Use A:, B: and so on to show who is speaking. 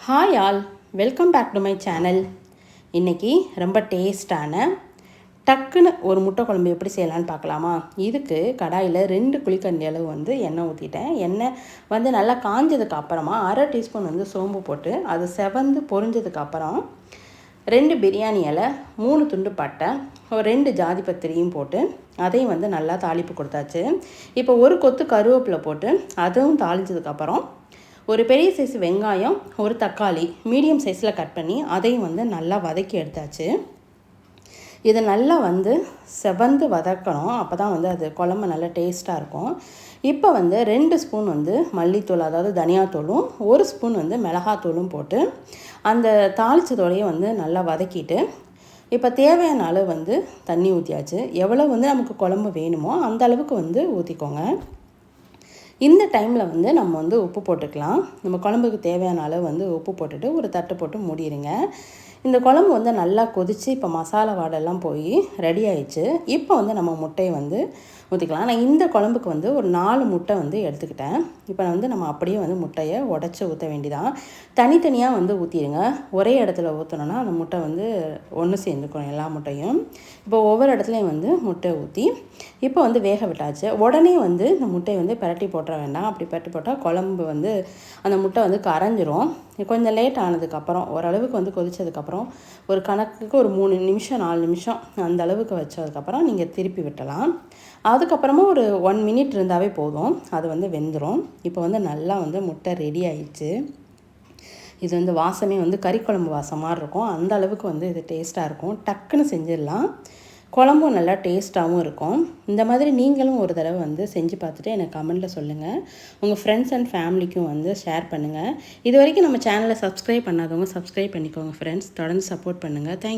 A: Hi all welcome back to my channel இன்றைக்கி ரொம்ப டேஸ்டான டக்குன்னு ஒரு முட்டை குழம்பு எப்படி செய்யலான்னு பார்க்கலாமா? இதுக்கு கடாயில் ரெண்டு குழிக்கண்டி அளவு வந்து எண்ணெய் ஊற்றிட்டேன் எண்ணெய் வந்து நல்லா காஞ்சதுக்கு அப்புறமா அரை டீஸ்பூன் வந்து சோம்பு போட்டு அது செவந்து பொரிஞ்சதுக்கு அப்புறம் ரெண்டு பிரியாணி இலை மூணு துண்டு பட்டை ஒரு ரெண்டு ஜாதி பத்திரியும் போட்டு அதையும் வந்து நல்லா தாளிப்பு கொடுத்தாச்சு. இப்போ ஒரு கொத்து கருவேப்பிலை போட்டு அதுவும் தாளிச்சதுக்கப்புறம் ஒரு பெரிய சைஸ் வெங்காயம் ஒரு தக்காளி மீடியம் சைஸில் கட் பண்ணி அதையும் வந்து நல்லா வதக்கி எடுத்தாச்சு. இதை நல்லா வந்து செவந்து வதக்கணும். அப்போ தான் வந்து அது குழம்பு நல்லா டேஸ்ட்டாக இருக்கும். இப்போ வந்து ரெண்டு ஸ்பூன் வந்து மல்லித்தூள் அதாவது தனியாத்தூளும் ஒரு ஸ்பூன் வந்து மிளகாத்தூளும் போட்டு அந்த தாளிச்சதோடையே வந்து நல்லா வதக்கிட்டு இப்போ தேவையான அளவு வந்து தண்ணி ஊற்றியாச்சு எவ்வளோ வந்து நமக்கு குழம்பு வேணுமோ அந்த அளவுக்கு வந்து ஊற்றிக்கோங்க இந்த டைமில் வந்து நம்ம வந்து உப்பு போட்டுக்கலாம். நம்ம குழம்புக்கு தேவையான அளவு வந்து உப்பு போட்டுட்டு ஒரு தட்டு போட்டு மூடிடுங்க இந்த குழம்பு வந்து நல்லா கொதித்து இப்போ மசாலா வாடெல்லாம் போய் ரெடி ஆயிடுச்சு. இப்போ வந்து நம்ம முட்டையை வந்து ஊற்றிக்கலாம் நான் இந்த குழம்புக்கு வந்து ஒரு நாலு முட்டை வந்து எடுத்துக்கிட்டேன். இப்போ வந்து நம்ம அப்படியே வந்து முட்டையை உடச்சி ஊற்ற வேண்டிதான். தனித்தனியாக வந்து ஊற்றிடுங்க ஒரே இடத்துல ஊற்றணுன்னா அந்த முட்டை வந்து ஒன்று சேர்ந்துக்கணும் எல்லா முட்டையும். இப்போ ஒவ்வொரு இடத்துலையும் வந்து முட்டை ஊற்றி இப்போ வந்து வேக விட்டாச்சு. உடனே வந்து இந்த முட்டையை வந்து பிரட்டி போட்டுற வேண்டாம். அப்படி பிரட்டி போட்டால் குழம்பு வந்து அந்த முட்டை வந்து கரைஞ்சிரும். கொஞ்சம் லேட் ஆனதுக்கப்புறம் ஓரளவுக்கு வந்து கொதித்ததுக்கப்புறம் ஒரு கணக்குக்கு ஒரு மூணு நிமிஷம் நாலு நிமிஷம் அந்த அளவுக்கு வச்சதுக்கப்புறம் நீங்கள் திருப்பி விட்டலாம் அதுக்கப்புறமா ஒரு ஒன் மினிட் இருந்தாவே போதும். அது வந்து வெந்துடும் இப்போ வந்து நல்லா வந்து முட்டை ரெடி ஆயிடுச்சு. இது வந்து வாசமே வந்து கறிக்குழம்பு வாசம் மாதிரி இருக்கும். அந்த அளவுக்கு வந்து இது டேஸ்ட்டாக இருக்கும். டக்குன்னு செஞ்சிடலாம். குழம்பும் நல்லா டேஸ்ட்டாகவும் இருக்கும். இந்த மாதிரி நீங்களும் ஒரு தடவை வந்து செஞ்சு பார்த்துட்டு எனக்கு கமெண்ட்டில் சொல்லுங்கள் உங்கள் ஃப்ரெண்ட்ஸ் அண்ட் ஃபேமிலிக்கும் வந்து ஷேர் பண்ணுங்கள் இது வரைக்கும் நம்ம சேனலை சப்ஸ்கிரைப் பண்ணாதவங்க சப்ஸ்கிரைப் பண்ணிக்கோங்க ஃப்ரெண்ட்ஸ் தொடர்ந்து சப்போர்ட் பண்ணுங்கள் தேங்க்